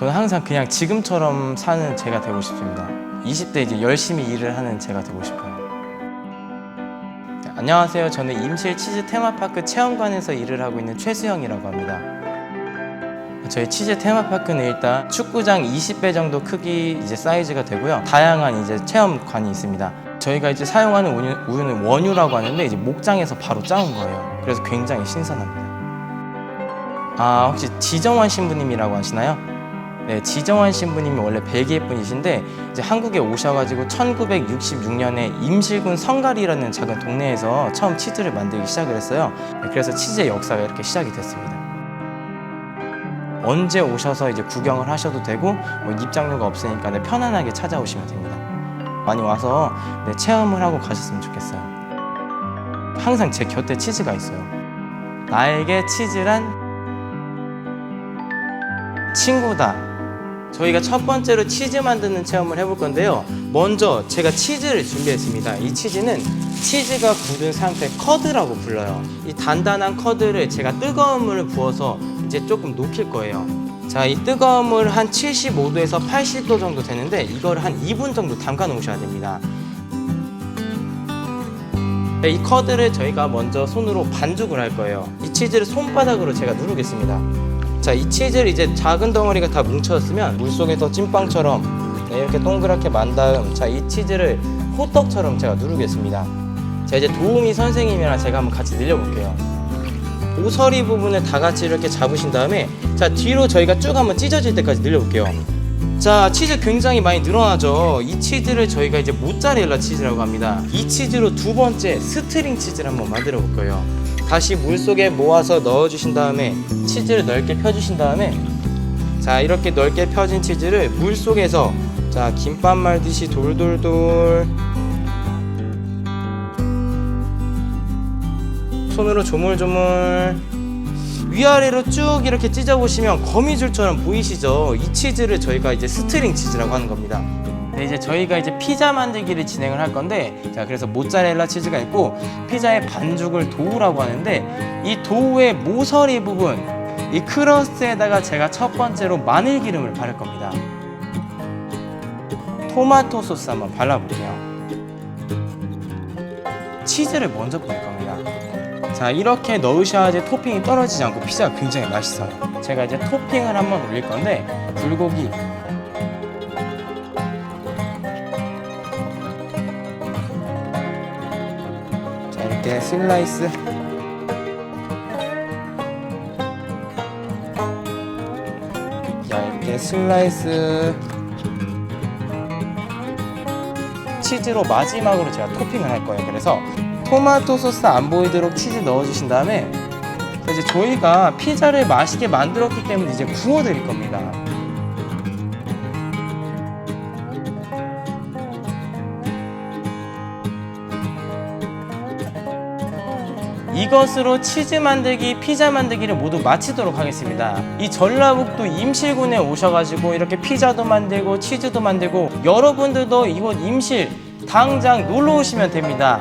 저는 항상 그냥 지금처럼 사는 제가 되고 싶습니다. 20대 이제 열심히 일을 하는 제가 되고 싶어요. 네, 안녕하세요. 저는 임실 치즈 테마파크 체험관에서 일을 하고 있는 최수영이라고 합니다. 저희 치즈 테마파크는 일단 축구장 20배 정도 크기 이제 사이즈가 되고요. 다양한 이제 체험관이 있습니다. 저희가 이제 사용하는 우유, 우유는 원유라고 하는데 이제 목장에서 바로 짜온 거예요. 그래서 굉장히 신선합니다. 아 혹시 지정환 신부님이라고 하시나요? 네, 지정환 신부님이 원래 벨기에 분이신데 이제 한국에 오셔가지고 1966년에 임실군 성갈이라는 작은 동네에서 처음 치즈를 만들기 시작을 했어요. 네, 그래서 치즈의 역사가 이렇게 시작이 됐습니다. 언제 오셔서 이제 구경을 하셔도 되고 뭐 입장료가 없으니까 네, 편안하게 찾아오시면 됩니다. 많이 와서 네, 체험을 하고 가셨으면 좋겠어요. 항상 제 곁에 치즈가 있어요. 나에게 치즈란 친구다. 저희가 첫 번째로 치즈 만드는 체험을 해볼 건데요. 먼저 제가 치즈를 준비했습니다. 이 치즈는 치즈가 굳은 상태 커드라고 불러요. 이 단단한 커드를 제가 뜨거운 물을 부어서 이제 조금 녹일 거예요. 자, 이 뜨거운 물 한 75도에서 80도 정도 되는데 이걸 한 2분 정도 담가 놓으셔야 됩니다. 네, 이 커드를 저희가 먼저 손으로 반죽을 할 거예요. 이 치즈를 손바닥으로 제가 누르겠습니다. 자, 이 치즈를 이제 작은 덩어리가 다 뭉쳐졌으면 물 속에서 찐빵처럼 네, 이렇게 동그랗게 만 다음 자, 이 치즈를 호떡처럼 제가 누르겠습니다. 자, 이제 도우미 선생님이랑 제가 한번 같이 늘려볼게요. 오서리 부분을 다 같이 이렇게 잡으신 다음에 자, 뒤로 저희가 쭉 한번 찢어질 때까지 늘려볼게요. 자, 치즈 굉장히 많이 늘어나죠. 이 치즈를 저희가 이제 모짜렐라 치즈라고 합니다. 이 치즈로 두 번째 스트링 치즈를 한번 만들어 볼 거예요. 다시 물 속에 모아서 넣어 주신 다음에 치즈를 넓게 펴 주신 다음에 자, 이렇게 넓게 펴진 치즈를 물 속에서 자, 김밥 말듯이 돌돌돌 손으로 조물조물 위아래로 쭉 이렇게 찢어보시면 거미줄처럼 보이시죠? 이 치즈를 저희가 이제 스트링 치즈라고 하는 겁니다. 네, 이제 저희가 이제 피자 만들기를 진행을 할 건데, 자, 그래서 모짜렐라 치즈가 있고, 피자의 반죽을 도우라고 하는데, 이 도우의 모서리 부분, 이 크러스트에다가 제가 첫 번째로 마늘 기름을 바를 겁니다. 토마토 소스 한번 발라볼게요. 치즈를 먼저 뿌릴 겁니다. 자 이렇게 넣으셔야지 토핑이 떨어지지 않고 피자가 굉장히 맛있어요 제가 이제 토핑을 한번 올릴 건데 불고기 이렇게 슬라이스. 자 이렇게 슬라이스. 치즈로 마지막으로 제가 토핑을 할 거예요. 그래서 토마토 소스 안 보이도록 치즈 넣어주신 다음에 이제 저희가 피자를 맛있게 만들었기 때문에 이제 구워 드릴 겁니다. 이것으로 치즈 만들기, 피자 만들기를 모두 마치도록 하겠습니다. 이 전라북도 임실군에 오셔가지고 이렇게 피자도 만들고 치즈도 만들고 여러분들도 이곳 임실 당장 놀러 오시면 됩니다.